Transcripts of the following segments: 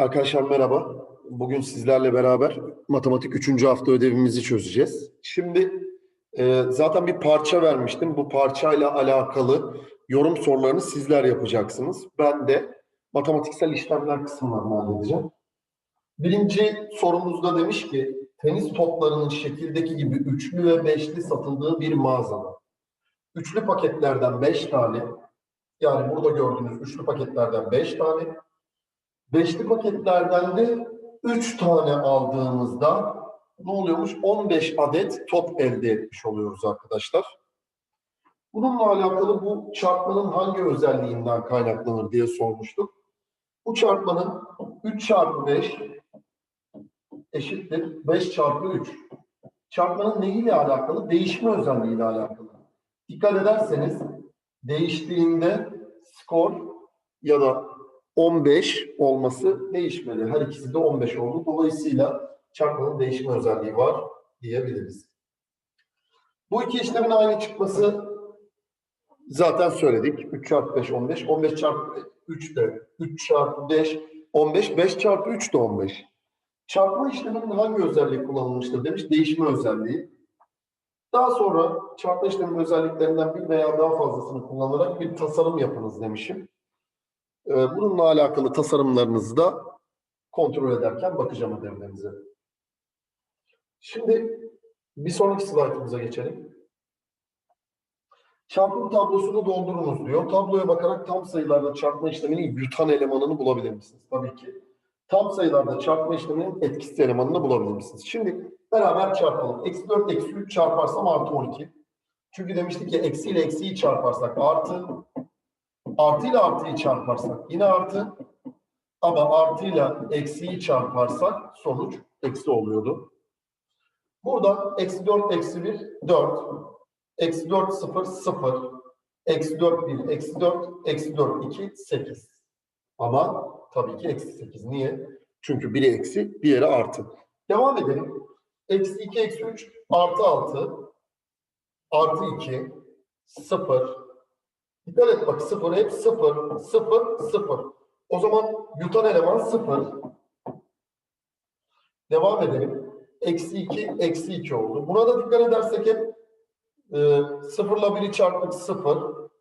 Arkadaşlar merhaba. Bugün sizlerle beraber matematik 3. hafta ödevimizi çözeceğiz. Şimdi e, zaten bir parça vermiştim. Bu parçayla alakalı yorum sorularını sizler yapacaksınız. Ben de matematiksel işlemler kısımlarını halledeceğim. Birinci sorumuzda demiş ki tenis toplarının şekildeki gibi üçlü ve beşli satıldığı bir mağazada. Üçlü paketlerden beş tane yani burada gördüğünüz üçlü paketlerden beş tane Beşli paketlerden de 3 tane aldığımızda ne oluyormuş? 15 adet top elde etmiş oluyoruz arkadaşlar. Bununla alakalı bu çarpmanın hangi özelliğinden kaynaklanır diye sormuştuk. Bu çarpmanın 3 çarpı 5 eşittir 5 çarpı 3. Çarpmanın neyiyle alakalı? Değişme özelliğiyle alakalı. Dikkat ederseniz değiştiğinde skor ya da 15 olması değişmeli. Her ikisi de 15 oldu. Dolayısıyla çarpmanın değişme özelliği var diyebiliriz. Bu iki işlemin aynı çıkması zaten söyledik. 3 çarpı 5 15. 15 çarpı 3 de 3 çarpı 5 15. 5 çarpı 3 de 15. Çarpma işleminin hangi özelliği kullanılmıştır demiş. Değişme özelliği. Daha sonra çarpma işleminin özelliklerinden bir veya daha fazlasını kullanarak bir tasarım yapınız demişim. Ee, Bununla alakalı tasarımlarınızı da kontrol ederken bakacağım ödevlerinize. Şimdi bir sonraki slaytımıza geçelim. Çarpım tablosunu doldurunuz diyor. Tabloya bakarak tam sayılarda çarpma işleminin yutan elemanını bulabilir misiniz? Tabii ki. Tam sayılarda çarpma işleminin etkisiz elemanını bulabilir misiniz? Şimdi beraber çarpalım. Eksi 4 eksi 3 çarparsam artı 12. Çünkü demiştik ya eksi ile eksiyi çarparsak artı Artı ile artıyı çarparsak yine artı. Ama artı ile eksiyi çarparsak sonuç eksi oluyordu. Burada eksi 4 eksi 1 4. Eksi 4 0 0. Eksi 4 1 eksi 4 eksi 4 2 8. Ama tabii ki eksi 8. Niye? Çünkü biri eksi diğeri artı. Devam edelim. Eksi 2 eksi 3 artı 6 artı 2 0 Dikkat et bak sıfır hep sıfır, sıfır, sıfır. O zaman yutan eleman sıfır. Devam edelim. Eksi iki, eksi iki oldu. Buna da dikkat edersek hep e, sıfırla biri çarptık sıfır,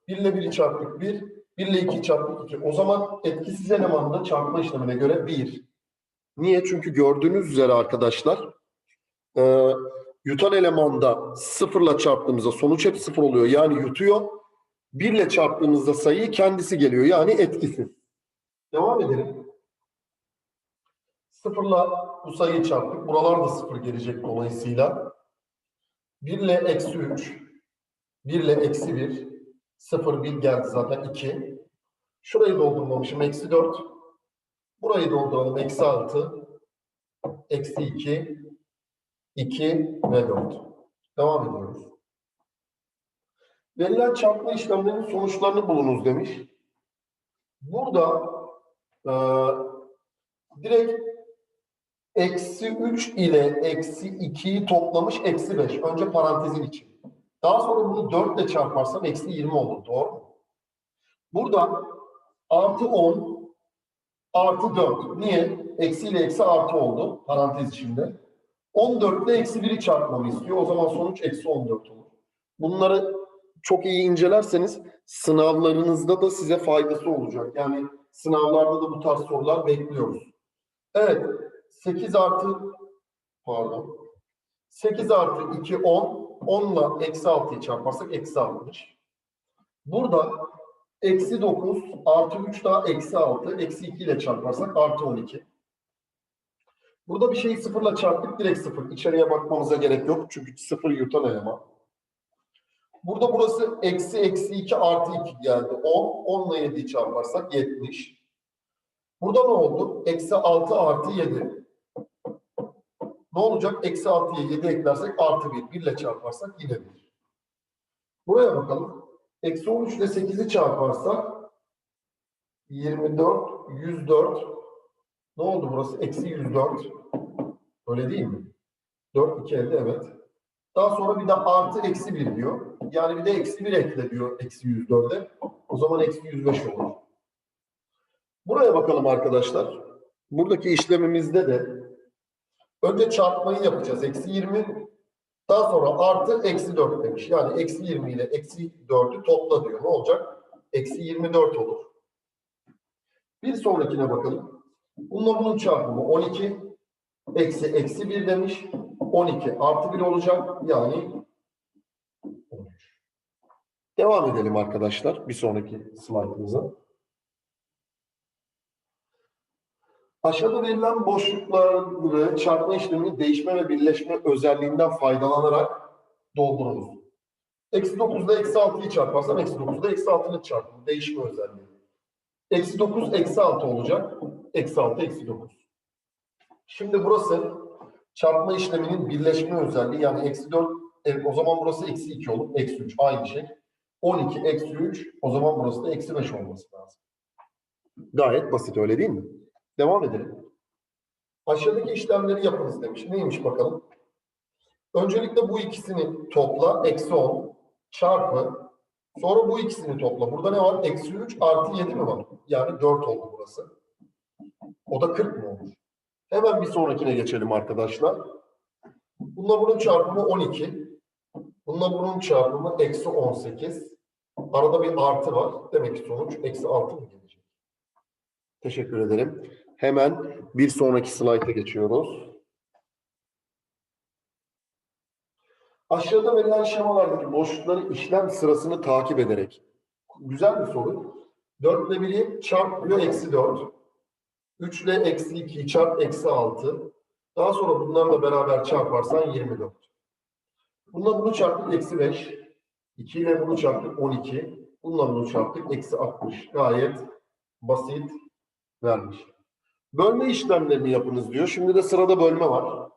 birle biri çarptık bir, birle iki çarptık iki. O zaman etkisiz elemanın çarpma işlemine göre bir. Niye? Çünkü gördüğünüz üzere arkadaşlar e, yutan elemanda sıfırla çarptığımızda sonuç hep sıfır oluyor. Yani yutuyor. 1 ile çarptığımızda sayı kendisi geliyor. Yani etkisiz. Devam edelim. Sıfırla bu sayıyı çarptık. Buralar da sıfır gelecek dolayısıyla. 1 ile eksi 3. 1 ile eksi 1. 0, 1 geldi zaten 2. Şurayı doldurmamışım. Eksi 4. Burayı dolduralım. Eksi 6. Eksi 2. 2 ve 4. Devam ediyoruz. Verilen çarpma işlemlerinin sonuçlarını bulunuz demiş. Burada e, direkt eksi 3 ile eksi 2'yi toplamış eksi 5. Önce parantezin için. Daha sonra bunu 4 ile çarparsam eksi 20 olur. Doğru? Burada artı 10 artı 4. Niye? Eksi ile eksi artı oldu. Parantez içinde. 14 ile eksi 1'i çarpmamı istiyor. O zaman sonuç eksi 14 olur. Bunları çok iyi incelerseniz sınavlarınızda da size faydası olacak. Yani sınavlarda da bu tarz sorular bekliyoruz. Evet. 8 artı pardon. 8 artı 2 10. 10 ile eksi 6'yı çarparsak eksi 60. Burada eksi 9 artı 3 daha eksi 6. Eksi 2 ile çarparsak artı 12. Burada bir şeyi sıfırla çarptık direkt sıfır. İçeriye bakmamıza gerek yok. Çünkü sıfır yutan eleman. Burada burası eksi eksi 2 artı 2 geldi. 10. 10 ile 7'yi çarparsak 70. Burada ne oldu? Eksi 6 artı 7. Ne olacak? Eksi 6'ya 7 eklersek artı 1. 1 ile çarparsak yine 1. Buraya bakalım. Eksi 13 ile 8'i çarparsak 24, 104. Ne oldu burası? Eksi 104. Öyle değil mi? 4, 2 elde evet. Daha sonra bir de artı eksi 1 diyor. Yani bir de eksi 1 ekle diyor eksi 104'e. O zaman eksi 105 olur. Buraya bakalım arkadaşlar. buradaki işlemimizde de önce çarpmayı yapacağız. Eksi 20 daha sonra artı eksi 4 demiş. Yani eksi 20 ile eksi 4'ü topla diyor. Ne olacak? Eksi 24 olur. Bir sonrakine bakalım. Bununla bunun çarpımı 12 eksi eksi 1 demiş. 12 artı 1 olacak. Yani 13. Devam edelim arkadaşlar bir sonraki slaytımıza. Aşağıda verilen boşlukları çarpma işleminin değişme ve birleşme özelliğinden faydalanarak doldurunuz. Eksi 9 ile eksi 6'yı çarparsam eksi 9 ile eksi 6'nın çarpımı değişme özelliği. Eksi 9 eksi 6 olacak. Eksi 6 eksi 9. Şimdi burası çarpma işleminin birleşme özelliği yani eksi 4 e, o zaman burası eksi 2 olur. Eksi 3 aynı şey. 12 eksi 3 o zaman burası da eksi 5 olması lazım. Gayet basit öyle değil mi? Devam edelim. Aşağıdaki işlemleri yapınız demiş. Neymiş bakalım? Öncelikle bu ikisini topla. Eksi 10 çarpı. Sonra bu ikisini topla. Burada ne var? Eksi 3 artı 7 mi var? Yani 4 oldu burası. O da 40 mı olur? Hemen bir sonrakine geçelim arkadaşlar. Bununla bunun çarpımı 12. Bununla bunun çarpımı eksi 18. Arada bir artı var. Demek ki sonuç eksi 6 mı gelecek? Teşekkür ederim. Hemen bir sonraki slayta geçiyoruz. Aşağıda verilen şemalardaki boşlukları işlem sırasını takip ederek. Güzel bir soru. 4 ile 1'i çarpıyor eksi 4. 3 ile eksi 2'yi çarp eksi 6. Daha sonra bunlarla beraber çarparsan 24. Bununla bunu çarptık eksi 5. 2 ile bunu çarptık 12. Bununla bunu çarptık eksi 60. Gayet basit vermiş. Bölme işlemlerini yapınız diyor. Şimdi de sırada bölme var.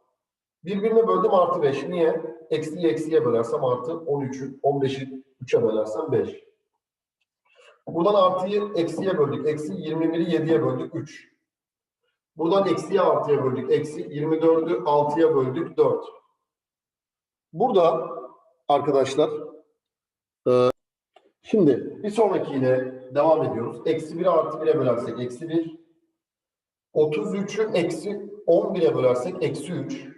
Birbirine böldüm artı 5. Niye? Eksiyi eksiye bölersem artı 13'ü, 15'i 3'e bölersem 5. Buradan artıyı eksiye böldük. Eksi 21'i 7'ye böldük 3. Buradan eksiye artıya böldük. Eksi 24'ü 6'ya böldük 4. Burada arkadaşlar e, şimdi bir sonrakiyle devam ediyoruz. Eksi 1'i artı 1'e bölersek eksi 1. 33'ü eksi 11'e bölersek eksi 3.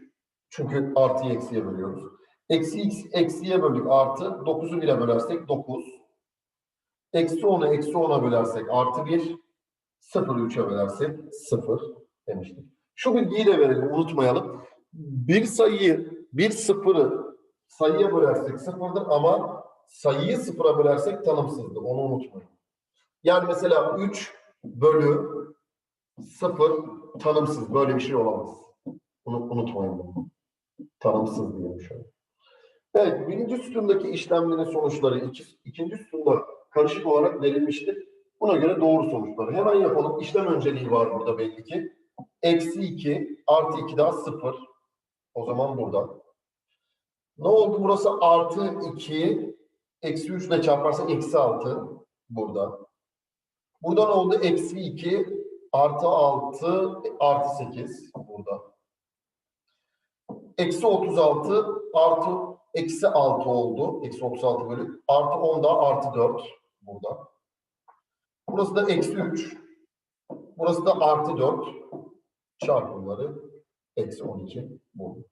Çünkü artıyı eksiye bölüyoruz. Eksi x eksiye böldük artı. 9'u 1'e bölersek 9. Eksi 10'u eksi 10'a bölersek artı 1. 0'ı 3'e bölersek 0 demiştik. Şu bilgiyi de verelim unutmayalım. Bir sayıyı, bir sıfırı sayıya bölersek sıfırdır ama sayıyı sıfıra bölersek tanımsızdır. Onu unutmayın. Yani mesela 3 bölü 0 tanımsız. Böyle bir şey olamaz. Bunu unutmayın bunu. Tanımsız diyelim şöyle. Evet, birinci sütundaki işlemlerin sonuçları iki, ikinci sütunda karışık olarak verilmiştir. Buna göre doğru sonuçları. Hemen yapalım. İşlem önceliği var burada belli ki. Eksi 2 artı 2 daha 0. O zaman burada. Ne oldu? Burası artı 2. Eksi 3 ile çarparsak eksi 6. Burada. Burada ne oldu? Eksi 2 artı 6 artı 8. Burada. Eksi 36 artı eksi 6 oldu. Eksi 36 bölü. Artı 10 da artı 4 burada. Burası da eksi 3. Burası da artı 4. Çarpımları eksi 12 bu.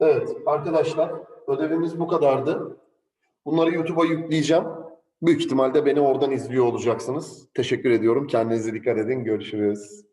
Evet arkadaşlar ödevimiz bu kadardı. Bunları YouTube'a yükleyeceğim. Büyük ihtimalle beni oradan izliyor olacaksınız. Teşekkür ediyorum. Kendinize dikkat edin. Görüşürüz.